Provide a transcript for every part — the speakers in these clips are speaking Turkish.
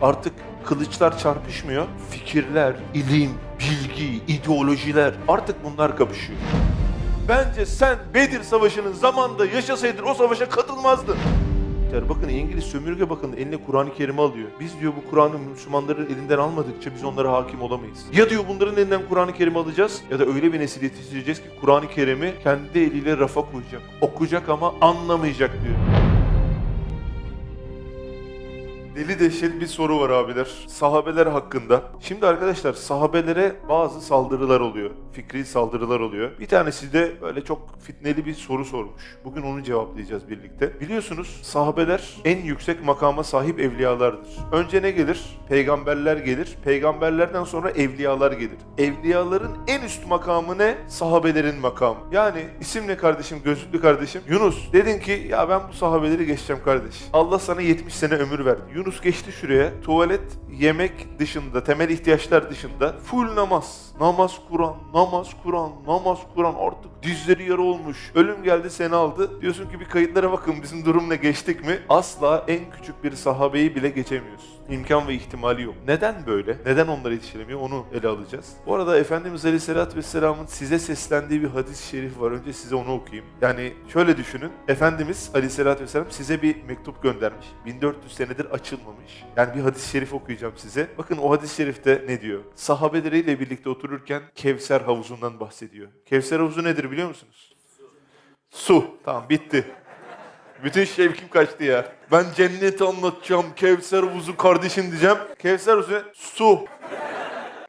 Artık kılıçlar çarpışmıyor. Fikirler, ilim, bilgi, ideolojiler artık bunlar kapışıyor. Bence sen Bedir Savaşı'nın zamanında yaşasaydın o savaşa katılmazdın. Bakın İngiliz sömürge bakın eline Kur'an-ı Kerim'i alıyor. Biz diyor bu Kur'an'ı Müslümanların elinden almadıkça biz onlara hakim olamayız. Ya diyor bunların elinden Kur'an-ı Kerim'i alacağız ya da öyle bir nesil yetiştireceğiz ki Kur'an-ı Kerim'i kendi eliyle rafa koyacak. Okuyacak ama anlamayacak diyor. Deli dehşet bir soru var abiler. Sahabeler hakkında. Şimdi arkadaşlar sahabelere bazı saldırılar oluyor. Fikri saldırılar oluyor. Bir tanesi de böyle çok fitneli bir soru sormuş. Bugün onu cevaplayacağız birlikte. Biliyorsunuz sahabeler en yüksek makama sahip evliyalardır. Önce ne gelir? Peygamberler gelir. Peygamberlerden sonra evliyalar gelir. Evliyaların en üst makamı ne? Sahabelerin makamı. Yani isim ne kardeşim, gözlüklü kardeşim? Yunus. Dedin ki ya ben bu sahabeleri geçeceğim kardeş. Allah sana 70 sene ömür verdi. Yunus geçti şuraya. Tuvalet, yemek dışında, temel ihtiyaçlar dışında full namaz. Namaz Kur'an, namaz Kur'an, namaz Kur'an artık dizleri yarı olmuş. Ölüm geldi seni aldı. Diyorsun ki bir kayıtlara bakın bizim durum ne geçtik mi? Asla en küçük bir sahabeyi bile geçemiyorsun. İmkan ve ihtimali yok. Neden böyle? Neden onlara yetişilemiyor? Onu ele alacağız. Bu arada Efendimiz Aleyhisselatü Vesselam'ın size seslendiği bir hadis-i şerif var. Önce size onu okuyayım. Yani şöyle düşünün. Efendimiz Aleyhisselatü Vesselam size bir mektup göndermiş. 1400 senedir açılmamış. Yani bir hadis-i şerif okuyacağım size. Bakın o hadis-i şerifte ne diyor? Sahabeleriyle birlikte otururken Kevser havuzundan bahsediyor. Kevser havuzu nedir biliyor musunuz? Su. Tamam bitti. Bütün şevkim kaçtı ya. Ben cenneti anlatacağım. Kevser havuzu kardeşim diyeceğim. Kevser havuzu ne? su.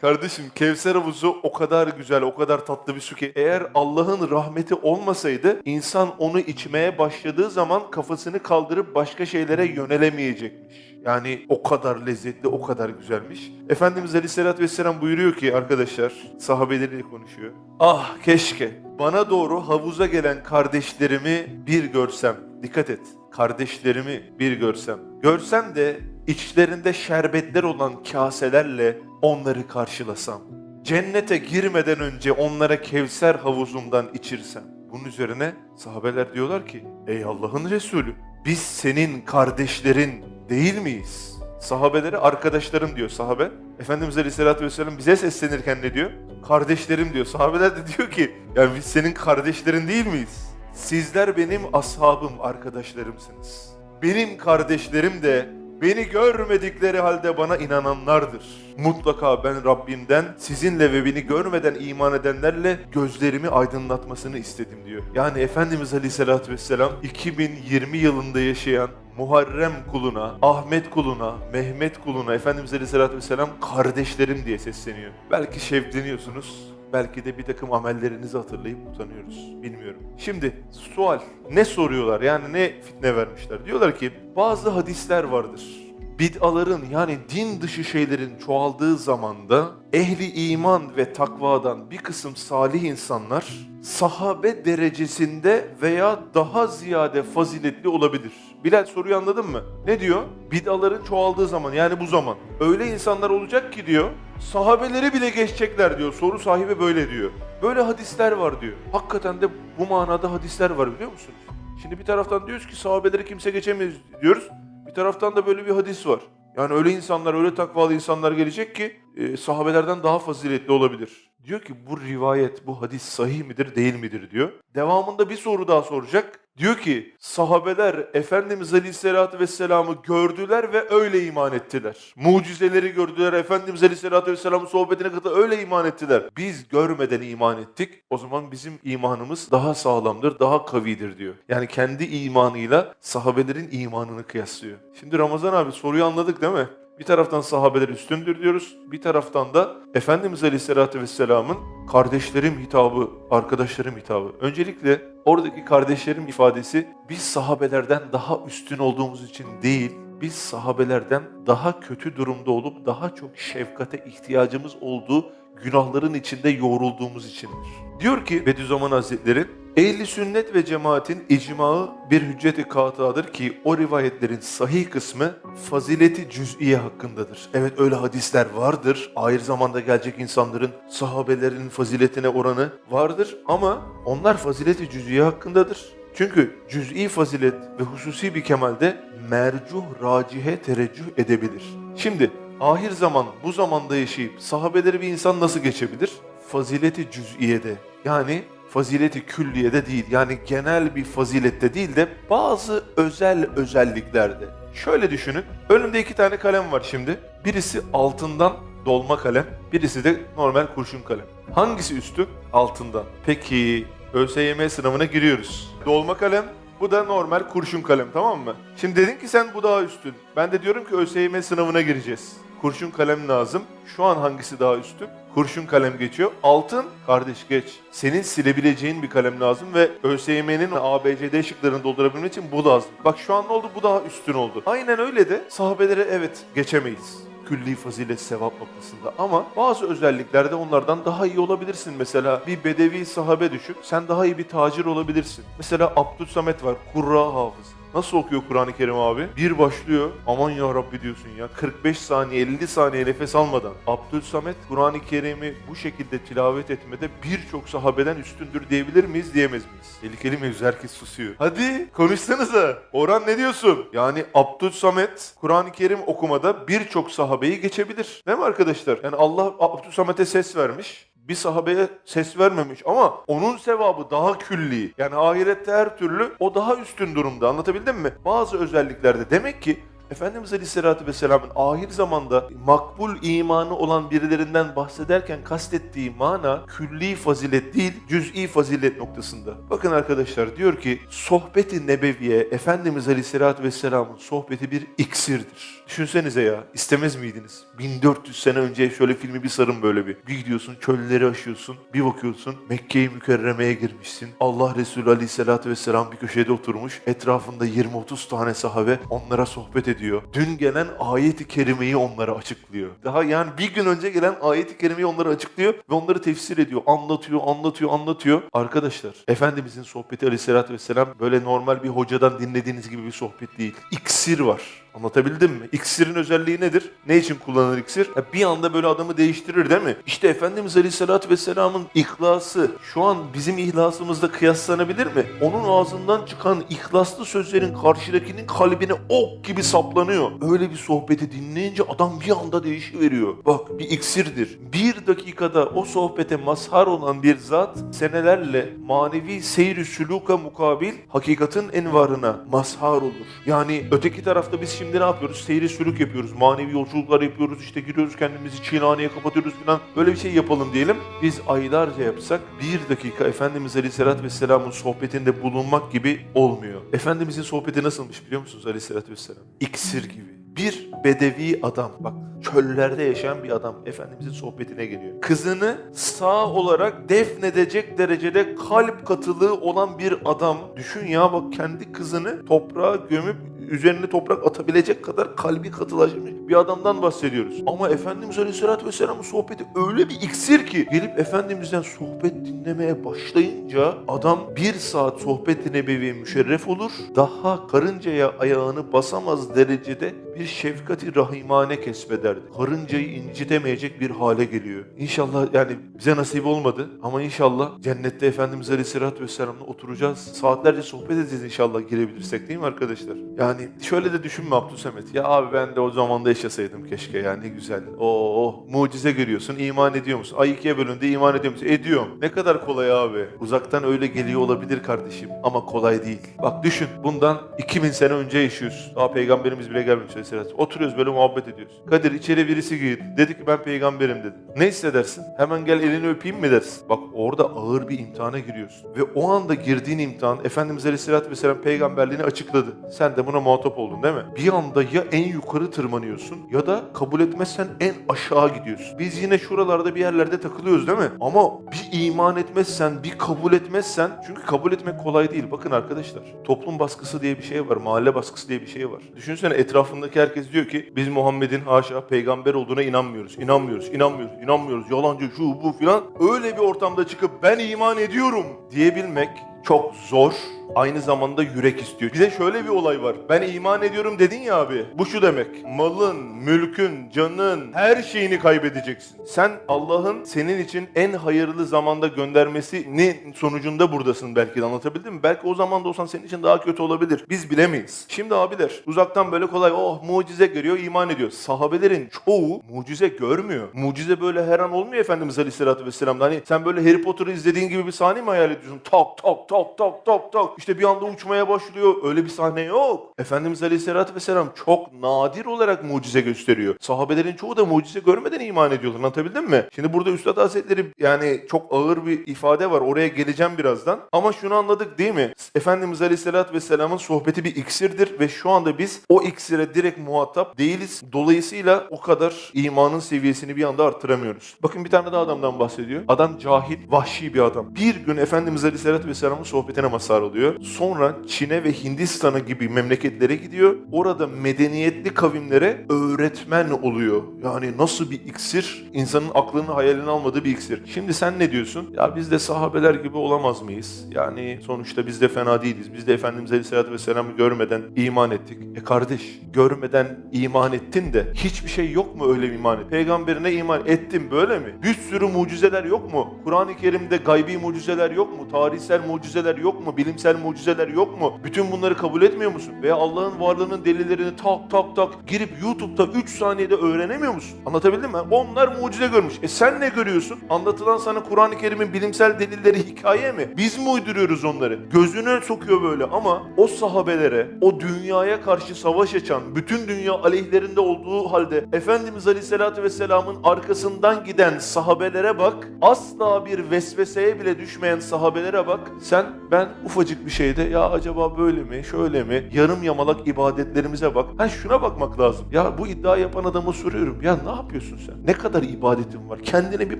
Kardeşim Kevser havuzu o kadar güzel, o kadar tatlı bir su ki eğer Allah'ın rahmeti olmasaydı insan onu içmeye başladığı zaman kafasını kaldırıp başka şeylere yönelemeyecekmiş. Yani o kadar lezzetli, o kadar güzelmiş. Efendimiz Aleyhisselatü Vesselam buyuruyor ki arkadaşlar, sahabeleriyle konuşuyor. Ah keşke bana doğru havuza gelen kardeşlerimi bir görsem. Dikkat et, kardeşlerimi bir görsem. Görsem de içlerinde şerbetler olan kaselerle onları karşılasam. Cennete girmeden önce onlara Kevser havuzundan içirsem. Bunun üzerine sahabeler diyorlar ki, ey Allah'ın Resulü biz senin kardeşlerin değil miyiz? Sahabeleri arkadaşlarım diyor sahabe. Efendimiz Aleyhisselatü Vesselam bize seslenirken ne diyor? Kardeşlerim diyor. Sahabeler de diyor ki yani biz senin kardeşlerin değil miyiz? Sizler benim ashabım, arkadaşlarımsınız. Benim kardeşlerim de beni görmedikleri halde bana inananlardır. Mutlaka ben Rabbimden sizinle ve beni görmeden iman edenlerle gözlerimi aydınlatmasını istedim diyor. Yani Efendimiz Aleyhisselatü Vesselam 2020 yılında yaşayan Muharrem kuluna, Ahmet kuluna, Mehmet kuluna Efendimiz Aleyhisselatü Vesselam kardeşlerim diye sesleniyor. Belki şevkleniyorsunuz, belki de bir takım amellerinizi hatırlayıp utanıyoruz. Bilmiyorum. Şimdi sual. Ne soruyorlar? Yani ne fitne vermişler? Diyorlar ki bazı hadisler vardır. Bid'aların yani din dışı şeylerin çoğaldığı zamanda ehli iman ve takvadan bir kısım salih insanlar sahabe derecesinde veya daha ziyade faziletli olabilir. Bilal soruyu anladın mı? Ne diyor? Bid'aların çoğaldığı zaman yani bu zaman. Öyle insanlar olacak ki diyor sahabeleri bile geçecekler diyor. Soru sahibi böyle diyor. Böyle hadisler var diyor. Hakikaten de bu manada hadisler var biliyor musunuz? Şimdi bir taraftan diyoruz ki sahabeleri kimse geçemez diyoruz. Bir taraftan da böyle bir hadis var. Yani öyle insanlar, öyle takvalı insanlar gelecek ki e, sahabelerden daha faziletli olabilir. Diyor ki bu rivayet, bu hadis sahih midir, değil midir diyor. Devamında bir soru daha soracak. Diyor ki sahabeler Efendimiz Aleyhisselatü Vesselam'ı gördüler ve öyle iman ettiler. Mucizeleri gördüler. Efendimiz Aleyhisselatü Vesselam'ın sohbetine katıldı öyle iman ettiler. Biz görmeden iman ettik. O zaman bizim imanımız daha sağlamdır, daha kavidir diyor. Yani kendi imanıyla sahabelerin imanını kıyaslıyor. Şimdi Ramazan abi soruyu anladık değil mi? Bir taraftan sahabeler üstündür diyoruz. Bir taraftan da Efendimiz Aleyhisselatü Vesselam'ın kardeşlerim hitabı, arkadaşlarım hitabı. Öncelikle oradaki kardeşlerim ifadesi biz sahabelerden daha üstün olduğumuz için değil, biz sahabelerden daha kötü durumda olup daha çok şefkate ihtiyacımız olduğu günahların içinde yoğrulduğumuz içindir. Diyor ki Bediüzzaman Hazretleri, Ehli sünnet ve cemaatin icmağı bir hücceti katadır ki o rivayetlerin sahih kısmı fazileti cüz'iye hakkındadır. Evet öyle hadisler vardır. Ahir zamanda gelecek insanların sahabelerin faziletine oranı vardır ama onlar fazileti cüz'iye hakkındadır. Çünkü cüz'i fazilet ve hususi bir kemalde mercuh racihe tereccüh edebilir. Şimdi ahir zaman bu zamanda yaşayıp sahabeleri bir insan nasıl geçebilir? Fazileti cüz'iyede yani fazileti külliyede değil yani genel bir fazilette değil de bazı özel özelliklerde. Şöyle düşünün önümde iki tane kalem var şimdi. Birisi altından dolma kalem, birisi de normal kurşun kalem. Hangisi üstün? Altından. Peki ÖSYM sınavına giriyoruz. Dolma kalem bu da normal kurşun kalem tamam mı? Şimdi dedin ki sen bu daha üstün. Ben de diyorum ki ÖSYM sınavına gireceğiz. Kurşun kalem lazım. Şu an hangisi daha üstün? Kurşun kalem geçiyor. Altın, kardeş geç. Senin silebileceğin bir kalem lazım ve ÖSYM'nin ABCD şıklarını doldurabilmek için bu lazım. Bak şu an ne oldu? Bu daha üstün oldu. Aynen öyle de sahabelere evet geçemeyiz külli fazilet sevap noktasında ama bazı özelliklerde onlardan daha iyi olabilirsin. Mesela bir bedevi sahabe düşün, sen daha iyi bir tacir olabilirsin. Mesela Abdülsamet var, kurra hafız. Nasıl okuyor Kur'an-ı Kerim abi? Bir başlıyor, aman ya Rabbi diyorsun ya. 45 saniye, 50 saniye nefes almadan. Abdülsamet Kur'an-ı Kerim'i bu şekilde tilavet etmede birçok sahabeden üstündür diyebilir miyiz, diyemez miyiz? Tehlikeli mevzu, herkes susuyor. Hadi konuşsanıza. Orhan ne diyorsun? Yani Abdülsamet Kur'an-ı Kerim okumada birçok sahabeyi geçebilir. Değil mi arkadaşlar? Yani Allah Abdülsamet'e ses vermiş bir sahabeye ses vermemiş ama onun sevabı daha külli. Yani ahirette her türlü o daha üstün durumda. Anlatabildim mi? Bazı özelliklerde demek ki Efendimiz Aleyhisselatü Vesselam'ın ahir zamanda makbul imanı olan birilerinden bahsederken kastettiği mana külli fazilet değil, cüz'i fazilet noktasında. Bakın arkadaşlar diyor ki sohbeti nebeviye Efendimiz Aleyhisselatü Vesselam'ın sohbeti bir iksirdir. Düşünsenize ya istemez miydiniz? 1400 sene önce şöyle filmi bir sarın böyle bir. Bir gidiyorsun çölleri aşıyorsun, bir bakıyorsun Mekke-i Mükerreme'ye girmişsin. Allah Resulü Aleyhisselatü Vesselam bir köşede oturmuş. Etrafında 20-30 tane sahabe onlara sohbet ediyor. Dün gelen ayeti kerimeyi onlara açıklıyor. Daha yani bir gün önce gelen ayeti kerimeyi onlara açıklıyor ve onları tefsir ediyor. Anlatıyor, anlatıyor, anlatıyor. Arkadaşlar Efendimizin sohbeti Aleyhisselatü Vesselam böyle normal bir hocadan dinlediğiniz gibi bir sohbet değil. İksir var. Anlatabildim mi? İksirin özelliği nedir? Ne için kullanılır iksir? Ya bir anda böyle adamı değiştirir değil mi? İşte Efendimiz Aleyhisselatü Vesselam'ın ihlası şu an bizim ihlasımızla kıyaslanabilir mi? Onun ağzından çıkan ihlaslı sözlerin karşıdakinin kalbine ok gibi saplanıyor. Öyle bir sohbeti dinleyince adam bir anda değişiveriyor. Bak bir iksirdir. Bir dakikada o sohbete mazhar olan bir zat senelerle manevi seyri süluka mukabil hakikatin envarına mazhar olur. Yani öteki tarafta biz şimdi ne yapıyoruz? Seyri sülük yapıyoruz. Manevi yolculuklar yapıyoruz. İşte giriyoruz kendimizi çiğnhaneye kapatıyoruz falan. Böyle bir şey yapalım diyelim. Biz aylarca yapsak bir dakika Efendimiz Aleyhisselatü Vesselam'ın sohbetinde bulunmak gibi olmuyor. Efendimizin sohbeti nasılmış biliyor musunuz Aleyhisselatü Vesselam? İksir gibi. Bir bedevi adam bak çöllerde yaşayan bir adam Efendimizin sohbetine geliyor. Kızını sağ olarak defnedecek derecede kalp katılığı olan bir adam. Düşün ya bak kendi kızını toprağa gömüp üzerine toprak atabilecek kadar kalbi katılaşmış bir adamdan bahsediyoruz. Ama Efendimiz Aleyhisselatü Vesselam'ın sohbeti öyle bir iksir ki gelip Efendimiz'den sohbet dinlemeye başlayınca adam bir saat sohbet-i nebevi müşerref olur. Daha karıncaya ayağını basamaz derecede bir şefkati rahimane kesbederdi. Karıncayı incitemeyecek bir hale geliyor. İnşallah yani bize nasip olmadı ama inşallah cennette Efendimiz Aleyhisselatü Vesselam'la oturacağız. Saatlerce sohbet edeceğiz inşallah girebilirsek değil mi arkadaşlar? Yani şöyle de düşünme Abdülsemet. Ya abi ben de o zamanda yaşasaydım keşke ya ne güzel. Oo mucize görüyorsun iman ediyor musun? Ay ikiye bölündü iman ediyor musun? Ediyorum. Ne kadar kolay abi. Uzaktan öyle geliyor olabilir kardeşim ama kolay değil. Bak düşün bundan 2000 sene önce yaşıyoruz. Daha peygamberimiz bile gelmemiş Aleyhisselatü. Oturuyoruz böyle muhabbet ediyoruz. Kadir içeri birisi girdi. Dedi ki ben peygamberim dedi. Ne hissedersin? Hemen gel elini öpeyim mi dersin? Bak orada ağır bir imtihana giriyorsun. Ve o anda girdiğin imtihan Efendimiz Aleyhisselatü Vesselam peygamberliğini açıkladı. Sen de buna muhatap oldun değil mi? Bir anda ya en yukarı tırmanıyorsun ya da kabul etmezsen en aşağı gidiyorsun. Biz yine şuralarda bir yerlerde takılıyoruz değil mi? Ama bir iman etmezsen, bir kabul etmezsen çünkü kabul etmek kolay değil. Bakın arkadaşlar toplum baskısı diye bir şey var, mahalle baskısı diye bir şey var. Düşünsene etrafındaki herkes diyor ki biz Muhammed'in haşa peygamber olduğuna inanmıyoruz. İnanmıyoruz, inanmıyoruz, inanmıyoruz. Yalancı şu bu filan. Öyle bir ortamda çıkıp ben iman ediyorum diyebilmek çok zor. Aynı zamanda yürek istiyor. Bir de şöyle bir olay var. Ben iman ediyorum dedin ya abi. Bu şu demek. Malın, mülkün, canın, her şeyini kaybedeceksin. Sen Allah'ın senin için en hayırlı zamanda göndermesinin sonucunda buradasın belki de anlatabildim mi? Belki o zamanda olsan senin için daha kötü olabilir. Biz bilemeyiz. Şimdi abiler uzaktan böyle kolay oh mucize görüyor iman ediyor. Sahabelerin çoğu mucize görmüyor. Mucize böyle her an olmuyor Efendimiz Aleyhisselatü Vesselam'da. Hani sen böyle Harry Potter'ı izlediğin gibi bir sahne mi hayal ediyorsun? Tak tak tak tak tak tak. İşte bir anda uçmaya başlıyor. Öyle bir sahne yok. Efendimiz Aleyhisselatü Vesselam çok nadir olarak mucize gösteriyor. Sahabelerin çoğu da mucize görmeden iman ediyorlar. Anlatabildim mi? Şimdi burada Üstad Hazretleri yani çok ağır bir ifade var. Oraya geleceğim birazdan. Ama şunu anladık değil mi? Efendimiz Aleyhisselatü Vesselam'ın sohbeti bir iksirdir ve şu anda biz o iksire direkt muhatap değiliz. Dolayısıyla o kadar imanın seviyesini bir anda arttıramıyoruz. Bakın bir tane daha adamdan bahsediyor. Adam cahil, vahşi bir adam. Bir gün Efendimiz Aleyhisselatü Vesselam'ın sohbetine mazhar oluyor. Sonra Çin'e ve Hindistan'a gibi memleketlere gidiyor. Orada medeniyetli kavimlere öğretmen oluyor. Yani nasıl bir iksir? İnsanın aklını hayalini almadığı bir iksir. Şimdi sen ne diyorsun? Ya biz de sahabeler gibi olamaz mıyız? Yani sonuçta biz de fena değiliz. Biz de Efendimiz Aleyhisselatü Vesselam'ı görmeden iman ettik. E kardeş görmeden iman ettin de hiçbir şey yok mu öyle iman et? Peygamberine iman ettin böyle mi? Bir sürü mucizeler yok mu? Kur'an-ı Kerim'de gaybi mucizeler yok mu? Tarihsel mucizeler yok mu? Bilimsel mucizeler yok mu? Bütün bunları kabul etmiyor musun? Veya Allah'ın varlığının delillerini tak tak tak girip YouTube'da 3 saniyede öğrenemiyor musun? Anlatabildim mi? Onlar mucize görmüş. E sen ne görüyorsun? Anlatılan sana Kur'an-ı Kerim'in bilimsel delilleri hikaye mi? Biz mi uyduruyoruz onları? Gözüne sokuyor böyle ama o sahabelere, o dünyaya karşı savaş açan, bütün dünya aleyhlerinde olduğu halde Efendimiz Aleyhisselatü Vesselam'ın arkasından giden sahabelere bak. Asla bir vesveseye bile düşmeyen sahabelere bak. Sen ben ufacık bir şeyde ya acaba böyle mi, şöyle mi, yarım yamalak ibadetlerimize bak. Ha şuna bakmak lazım. Ya bu iddia yapan adama soruyorum. Ya ne yapıyorsun sen? Ne kadar ibadetin var? Kendine bir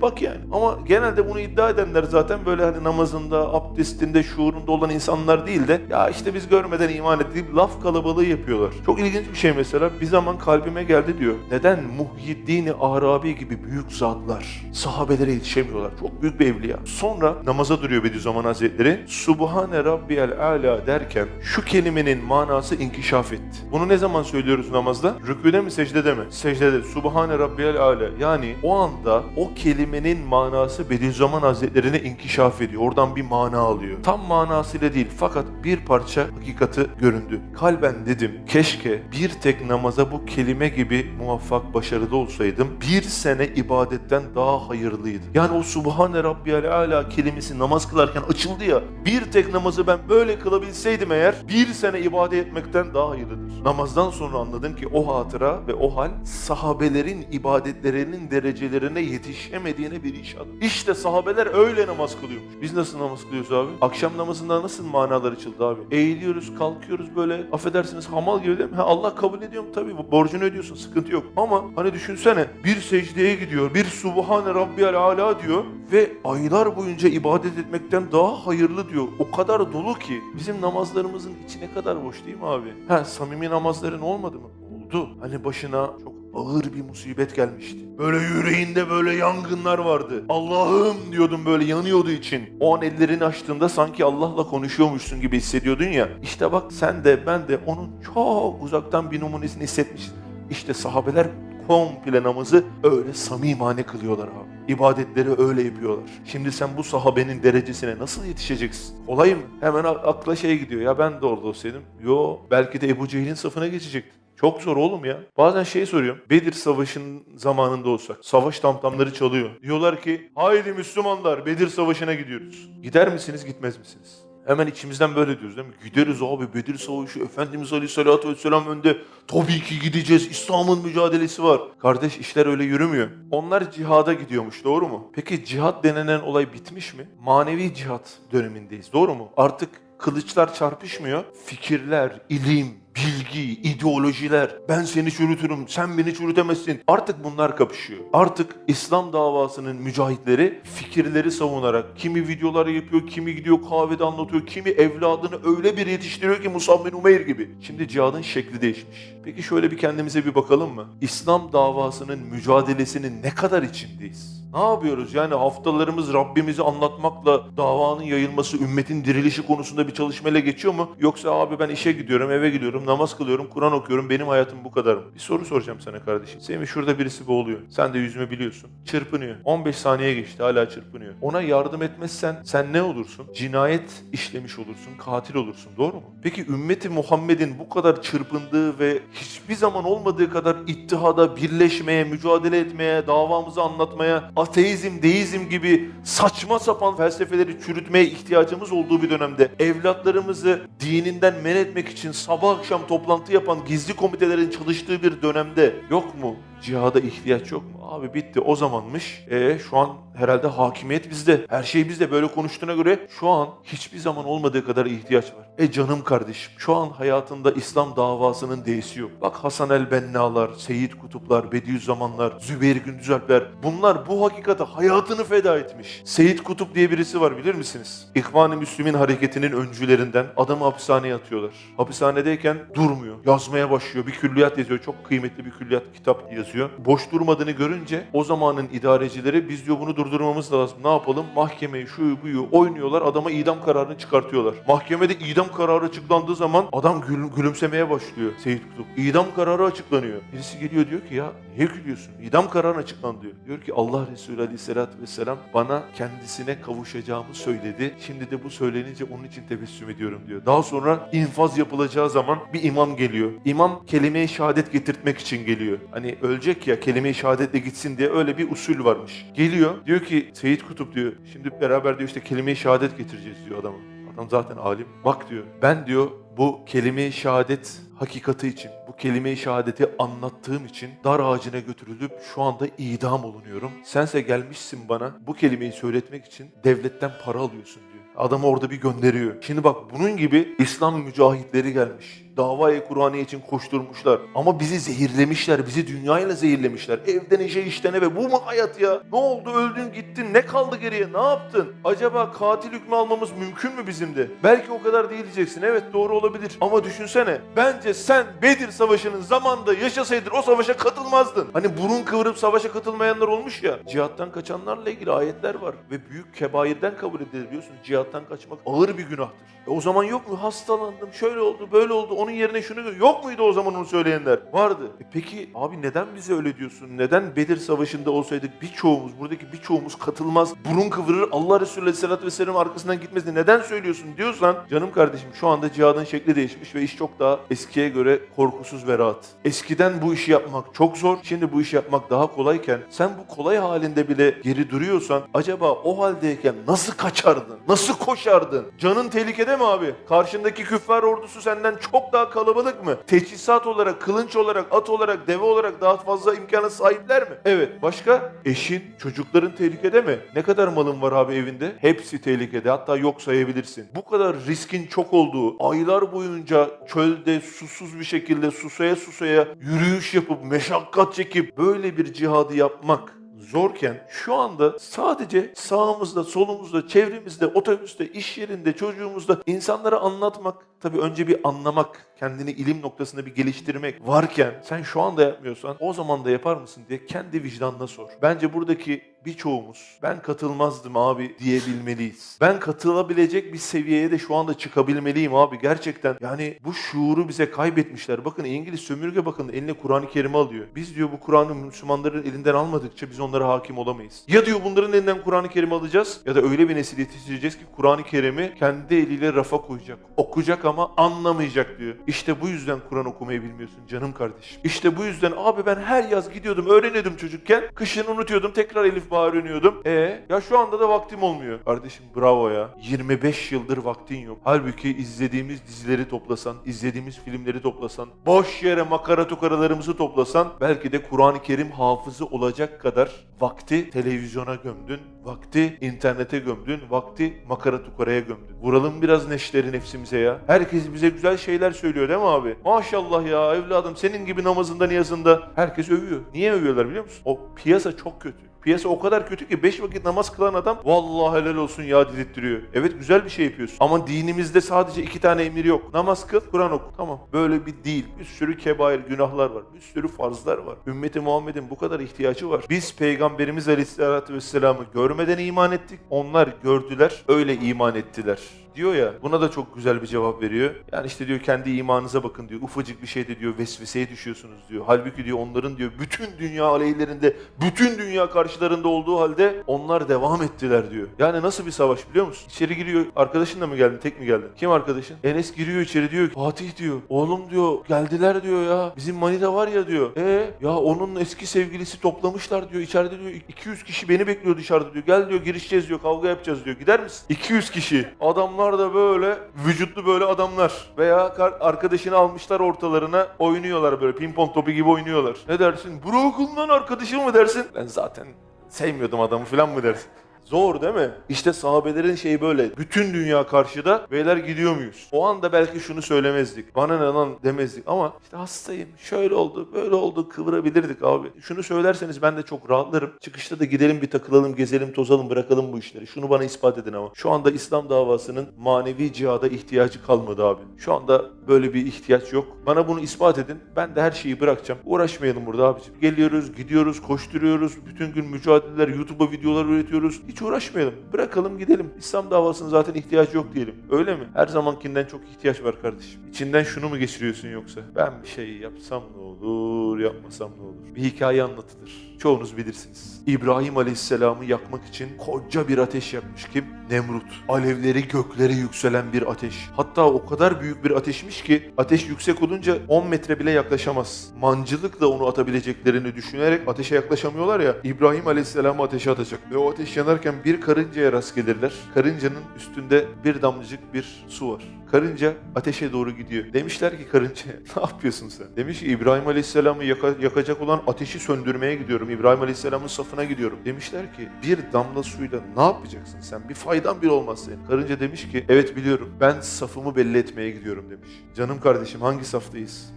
bak yani. Ama genelde bunu iddia edenler zaten böyle hani namazında, abdestinde, şuurunda olan insanlar değil de ya işte biz görmeden iman ettik laf kalabalığı yapıyorlar. Çok ilginç bir şey mesela bir zaman kalbime geldi diyor. Neden Muhyiddin Arabi gibi büyük zatlar sahabelere yetişemiyorlar? Çok büyük bir evliya. Sonra namaza duruyor Bediüzzaman Hazretleri. Subhane Rabbiyel Ala derken şu kelimenin manası inkişaf etti. Bunu ne zaman söylüyoruz namazda? Rüküde mi secdede mi? Secdede. Subhane Rabbiyel Ala. Yani o anda o kelimenin manası Bediüzzaman Hazretlerine inkişaf ediyor. Oradan bir mana alıyor. Tam manasıyla değil fakat bir parça hakikati göründü. Kalben dedim keşke bir tek namaza bu kelime gibi muvaffak başarılı olsaydım bir sene ibadetten daha hayırlıydı. Yani o Subhane Rabbiyel Ala kelimesi namaz kılarken açıldı ya bir tek namazı ben böyle kılabilseydim eğer bir sene ibadet etmekten daha hayırlıdır. Namazdan sonra anladım ki o hatıra ve o hal sahabelerin ibadetlerinin derecelerine yetişemediğine bir işaret. İşte sahabeler öyle namaz kılıyormuş. Biz nasıl namaz kılıyoruz abi? Akşam namazında nasıl manalar açıldı abi? Eğiliyoruz, kalkıyoruz böyle affedersiniz hamal gibi değil mi? Ha, Allah kabul ediyorum tabii borcunu ödüyorsun sıkıntı yok. Ama hani düşünsene bir secdeye gidiyor, bir Subhane Rabbiyal Ala diyor ve aylar boyunca ibadet etmekten daha hayırlı diyor. O kadar dolu ki bizim namazlarımızın içi ne kadar boş değil mi abi? Ha samimi namazların olmadı mı? Oldu. Hani başına çok ağır bir musibet gelmişti. Böyle yüreğinde böyle yangınlar vardı. Allah'ım diyordum böyle yanıyordu için. O an ellerini açtığında sanki Allah'la konuşuyormuşsun gibi hissediyordun ya. İşte bak sen de ben de onun çok uzaktan bir numunesini hissetmişiz. İşte sahabeler komple namazı öyle samimane kılıyorlar abi. İbadetleri öyle yapıyorlar. Şimdi sen bu sahabenin derecesine nasıl yetişeceksin? Kolay mı? Hemen akla şey gidiyor. Ya ben de orada olsaydım. Yo belki de Ebu Cehil'in safına geçecektim. Çok zor oğlum ya. Bazen şey soruyorum. Bedir Savaşı'nın zamanında olsak. Savaş tamtamları çalıyor. Diyorlar ki haydi Müslümanlar Bedir Savaşı'na gidiyoruz. Gider misiniz gitmez misiniz? Hemen içimizden böyle diyoruz değil mi? Gideriz abi Bedir Savaşı Efendimiz Aleyhisselatü Vesselam önde. Tabii ki gideceğiz. İslam'ın mücadelesi var. Kardeş işler öyle yürümüyor. Onlar cihada gidiyormuş doğru mu? Peki cihat denilen olay bitmiş mi? Manevi cihat dönemindeyiz doğru mu? Artık kılıçlar çarpışmıyor. Fikirler, ilim, bilgi, ideolojiler, ben seni çürütürüm, sen beni çürütemezsin. Artık bunlar kapışıyor. Artık İslam davasının mücahitleri fikirleri savunarak kimi videolar yapıyor, kimi gidiyor kahvede anlatıyor, kimi evladını öyle bir yetiştiriyor ki Musab bin Umeyr gibi. Şimdi cihadın şekli değişmiş. Peki şöyle bir kendimize bir bakalım mı? İslam davasının mücadelesinin ne kadar içindeyiz? Ne yapıyoruz? Yani haftalarımız Rabbimizi anlatmakla davanın yayılması, ümmetin dirilişi konusunda bir çalışmayla geçiyor mu? Yoksa abi ben işe gidiyorum, eve gidiyorum, namaz kılıyorum, Kur'an okuyorum, benim hayatım bu kadar mı? Bir soru soracağım sana kardeşim. Senin şurada birisi boğuluyor. Sen de yüzümü biliyorsun. Çırpınıyor. 15 saniye geçti hala çırpınıyor. Ona yardım etmezsen sen ne olursun? Cinayet işlemiş olursun, katil olursun. Doğru mu? Peki ümmeti Muhammed'in bu kadar çırpındığı ve hiçbir zaman olmadığı kadar ittihada, birleşmeye, mücadele etmeye, davamızı anlatmaya, ateizm, deizm gibi saçma sapan felsefeleri çürütmeye ihtiyacımız olduğu bir dönemde evlatlarımızı dininden men etmek için sabah akşam toplantı yapan gizli komitelerin çalıştığı bir dönemde yok mu? Cihada ihtiyaç yok mu? Abi bitti o zamanmış. E şu an herhalde hakimiyet bizde. Her şey bizde böyle konuştuğuna göre şu an hiçbir zaman olmadığı kadar ihtiyaç var. E canım kardeşim şu an hayatında İslam davasının değisi yok. Bak Hasan el Benna'lar, Seyyid Kutuplar, Bediüzzamanlar, Zübeyir Gündüzalpler bunlar bu hakikate hayatını feda etmiş. Seyyid Kutup diye birisi var bilir misiniz? İhvan-ı Müslümin hareketinin öncülerinden adamı hapishaneye atıyorlar. Hapishanedeyken durmuyor. Yazmaya başlıyor. Bir külliyat yazıyor. Çok kıymetli bir külliyat kitap yazıyor. Boş durmadığını görünce o zamanın idarecileri biz diyor bunu durdurmamız lazım. Ne yapalım? Mahkemeyi şu buyu oynuyorlar. Adama idam kararını çıkartıyorlar. Mahkemede idam kararı açıklandığı zaman adam gül- gülümsemeye başlıyor Seyit Kutup. İdam kararı açıklanıyor. Birisi geliyor diyor ki ya niye gülüyorsun? İdam kararı açıklandı diyor. Diyor ki Allah Resulü Aleyhisselatü Vesselam bana kendisine kavuşacağımı söyledi. Şimdi de bu söylenince onun için tebessüm ediyorum diyor. Daha sonra infaz yapılacağı zaman bir imam geliyor. İmam kelime-i şehadet getirtmek için geliyor. Hani ölecek ya kelime-i şehadetle gitsin diye öyle bir usul varmış. Geliyor diyor ki Seyit Kutup diyor şimdi beraber diyor işte kelime-i şehadet getireceğiz diyor adama. Adam zaten alim. Bak diyor ben diyor bu kelime-i şehadet hakikati için, bu kelime-i şehadeti anlattığım için dar ağacına götürülüp şu anda idam olunuyorum. Sense gelmişsin bana bu kelimeyi söyletmek için devletten para alıyorsun diyor. Adamı orada bir gönderiyor. Şimdi bak bunun gibi İslam mücahitleri gelmiş. Davayı Kur'an'ı için koşturmuşlar. Ama bizi zehirlemişler, bizi dünyayla zehirlemişler. Evden işe işten eve. Bu mu hayat ya? Ne oldu? Öldün gittin. Ne kaldı geriye? Ne yaptın? Acaba katil hükmü almamız mümkün mü bizim de? Belki o kadar değil diyeceksin. Evet doğru olabilir. Ama düşünsene. Bence sen Bedir Savaşı'nın zamanında yaşasaydın o savaşa katılmazdın. Hani burun kıvırıp savaşa katılmayanlar olmuş ya. Cihattan kaçanlarla ilgili ayetler var. Ve büyük kebairden kabul edilir biliyorsun. Cihattan kaçmak ağır bir günahtır. E o zaman yok mu? Hastalandım, şöyle oldu, böyle oldu. Onun yerine şunu yok muydu o zaman onu söyleyenler? Vardı. E peki abi neden bize öyle diyorsun? Neden Bedir Savaşı'nda olsaydık birçoğumuz, buradaki birçoğumuz katılmaz, burun kıvırır, Allah Resulü Aleyhisselatü Vesselam arkasından gitmezdi. Neden söylüyorsun diyorsan, canım kardeşim şu anda cihadın şekli değişmiş ve iş çok daha eskiye göre korkusuz ve rahat. Eskiden bu işi yapmak çok zor, şimdi bu işi yapmak daha kolayken sen bu kolay halinde bile geri duruyorsan acaba o haldeyken nasıl kaçardın? Nasıl koşardın? Canın tehlikede mi abi? Karşındaki küffar ordusu senden çok daha kalabalık mı? Teçhizat olarak, kılınç olarak, at olarak, deve olarak daha fazla imkana sahipler mi? Evet. Başka? Eşin, çocukların tehlikede mi? Ne kadar malın var abi evinde? Hepsi tehlikede. Hatta yok sayabilirsin. Bu kadar riskin çok olduğu, aylar boyunca çölde susuz bir şekilde susaya susaya yürüyüş yapıp, meşakkat çekip böyle bir cihadı yapmak zorken şu anda sadece sağımızda, solumuzda, çevremizde, otobüste, iş yerinde, çocuğumuzda insanlara anlatmak, tabii önce bir anlamak, kendini ilim noktasında bir geliştirmek varken sen şu anda yapmıyorsan o zaman da yapar mısın diye kendi vicdanına sor. Bence buradaki birçoğumuz ben katılmazdım abi diyebilmeliyiz. Ben katılabilecek bir seviyeye de şu anda çıkabilmeliyim abi gerçekten. Yani bu şuuru bize kaybetmişler. Bakın İngiliz sömürge bakın eline Kur'an-ı Kerim'i alıyor. Biz diyor bu Kur'an'ı Müslümanların elinden almadıkça biz onlara hakim olamayız. Ya diyor bunların elinden Kur'an-ı Kerim'i alacağız ya da öyle bir nesil yetiştireceğiz ki Kur'an-ı Kerim'i kendi eliyle rafa koyacak. Okuyacak ama anlamayacak diyor. İşte bu yüzden Kur'an okumayı bilmiyorsun canım kardeşim. İşte bu yüzden abi ben her yaz gidiyordum öğreniyordum çocukken. Kışın unutuyordum tekrar Elif öğreniyordum. E ya şu anda da vaktim olmuyor. Kardeşim bravo ya. 25 yıldır vaktin yok. Halbuki izlediğimiz dizileri toplasan, izlediğimiz filmleri toplasan, boş yere makara tukaralarımızı toplasan belki de Kur'an-ı Kerim hafızı olacak kadar vakti televizyona gömdün Vakti internete gömdün, vakti makara tukaraya gömdün. Vuralım biraz neşleri nefsimize ya. Herkes bize güzel şeyler söylüyor değil mi abi? Maşallah ya evladım senin gibi namazında niyazında herkes övüyor. Niye övüyorlar biliyor musun? O piyasa çok kötü. Piyasa o kadar kötü ki 5 vakit namaz kılan adam vallahi helal olsun ya dedirttiriyor. Evet güzel bir şey yapıyorsun. Ama dinimizde sadece iki tane emir yok. Namaz kıl, Kur'an oku. Tamam. Böyle bir değil. Bir sürü kebair günahlar var. Bir sürü farzlar var. Ümmeti Muhammed'in bu kadar ihtiyacı var. Biz Peygamberimiz Aleyhisselatü Vesselam'ı görmeden iman ettik. Onlar gördüler. Öyle iman ettiler diyor ya buna da çok güzel bir cevap veriyor. Yani işte diyor kendi imanınıza bakın diyor. Ufacık bir şeyde diyor vesveseye düşüyorsunuz diyor. Halbuki diyor onların diyor bütün dünya aleyhlerinde, bütün dünya karşılarında olduğu halde onlar devam ettiler diyor. Yani nasıl bir savaş biliyor musun? İçeri giriyor. Arkadaşınla mı geldin? Tek mi geldin? Kim arkadaşın? Enes giriyor içeri diyor ki Fatih diyor. Oğlum diyor geldiler diyor ya. Bizim manita var ya diyor. E ya onun eski sevgilisi toplamışlar diyor. İçeride diyor 200 kişi beni bekliyor dışarıda diyor. Gel diyor girişeceğiz diyor. Kavga yapacağız diyor. Gider misin? 200 kişi. Adamlar da böyle vücutlu böyle adamlar. Veya arkadaşını almışlar ortalarına oynuyorlar böyle pimpon topu gibi oynuyorlar. Ne dersin? Bırakın lan arkadaşım mı dersin? Ben zaten sevmiyordum adamı falan mı dersin? Zor değil mi? İşte sahabelerin şeyi böyle. Bütün dünya karşıda beyler gidiyor muyuz? O anda belki şunu söylemezdik. Bana ne lan demezdik ama işte hastayım. Şöyle oldu, böyle oldu kıvırabilirdik abi. Şunu söylerseniz ben de çok rahatlarım. Çıkışta da gidelim bir takılalım, gezelim, tozalım, bırakalım bu işleri. Şunu bana ispat edin ama. Şu anda İslam davasının manevi cihada ihtiyacı kalmadı abi. Şu anda böyle bir ihtiyaç yok. Bana bunu ispat edin. Ben de her şeyi bırakacağım. Uğraşmayalım burada abiciğim. Geliyoruz, gidiyoruz, koşturuyoruz. Bütün gün mücadeleler, YouTube'a videolar üretiyoruz. Hiç uğraşmayalım. Bırakalım gidelim. İslam davasının zaten ihtiyacı yok diyelim. Öyle mi? Her zamankinden çok ihtiyaç var kardeşim. İçinden şunu mu geçiriyorsun yoksa? Ben bir şey yapsam ne olur, yapmasam ne olur? Bir hikaye anlatılır. Çoğunuz bilirsiniz. İbrahim Aleyhisselam'ı yakmak için koca bir ateş yakmış kim? Nemrut. Alevleri göklere yükselen bir ateş. Hatta o kadar büyük bir ateşmiş ki ateş yüksek olunca 10 metre bile yaklaşamaz. Mancılıkla onu atabileceklerini düşünerek ateşe yaklaşamıyorlar ya. İbrahim Aleyhisselam'ı ateşe atacak. Ve o ateş yanarken bir karıncaya rast gelirler. Karıncanın üstünde bir damlacık bir su var. Karınca ateşe doğru gidiyor. Demişler ki karınca ne yapıyorsun sen? Demiş ki İbrahim Aleyhisselam'ı yaka- yakacak olan ateşi söndürmeye gidiyorum. İbrahim Aleyhisselam'ın safına gidiyorum. Demişler ki bir damla suyla ne yapacaksın sen? Bir faydan bile olmaz senin. Karınca demiş ki evet biliyorum ben safımı belli etmeye gidiyorum demiş. Canım kardeşim hangi saftayız?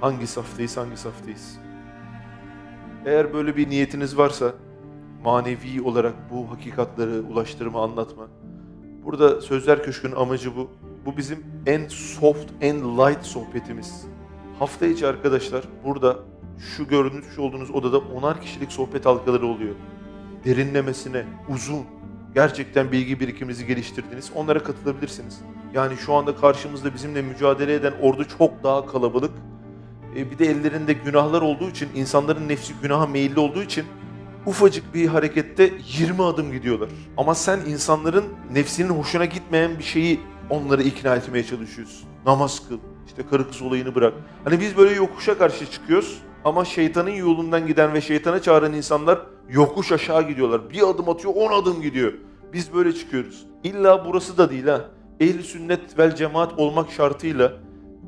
Hangi saftayız hangi saftayız? Eğer böyle bir niyetiniz varsa manevi olarak bu hakikatları ulaştırma, anlatma. Burada Sözler Köşkü'nün amacı bu. Bu bizim en soft, en light sohbetimiz. Hafta içi arkadaşlar burada şu görmüş olduğunuz odada onar kişilik sohbet halkaları oluyor. Derinlemesine, uzun, gerçekten bilgi birikiminizi geliştirdiniz. Onlara katılabilirsiniz. Yani şu anda karşımızda bizimle mücadele eden ordu çok daha kalabalık. E, bir de ellerinde günahlar olduğu için, insanların nefsi günaha meyilli olduğu için ufacık bir harekette 20 adım gidiyorlar. Ama sen insanların nefsinin hoşuna gitmeyen bir şeyi onları ikna etmeye çalışıyorsun. Namaz kıl, işte karı kız olayını bırak. Hani biz böyle yokuşa karşı çıkıyoruz ama şeytanın yolundan giden ve şeytana çağıran insanlar yokuş aşağı gidiyorlar. Bir adım atıyor, 10 adım gidiyor. Biz böyle çıkıyoruz. İlla burası da değil ha. Ehli sünnet vel cemaat olmak şartıyla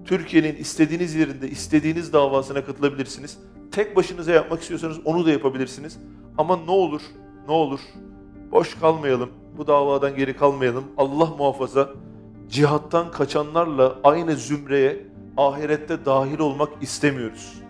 Türkiye'nin istediğiniz yerinde istediğiniz davasına katılabilirsiniz. Tek başınıza yapmak istiyorsanız onu da yapabilirsiniz. Ama ne olur, ne olur boş kalmayalım. Bu davadan geri kalmayalım. Allah muhafaza cihattan kaçanlarla aynı zümreye ahirette dahil olmak istemiyoruz.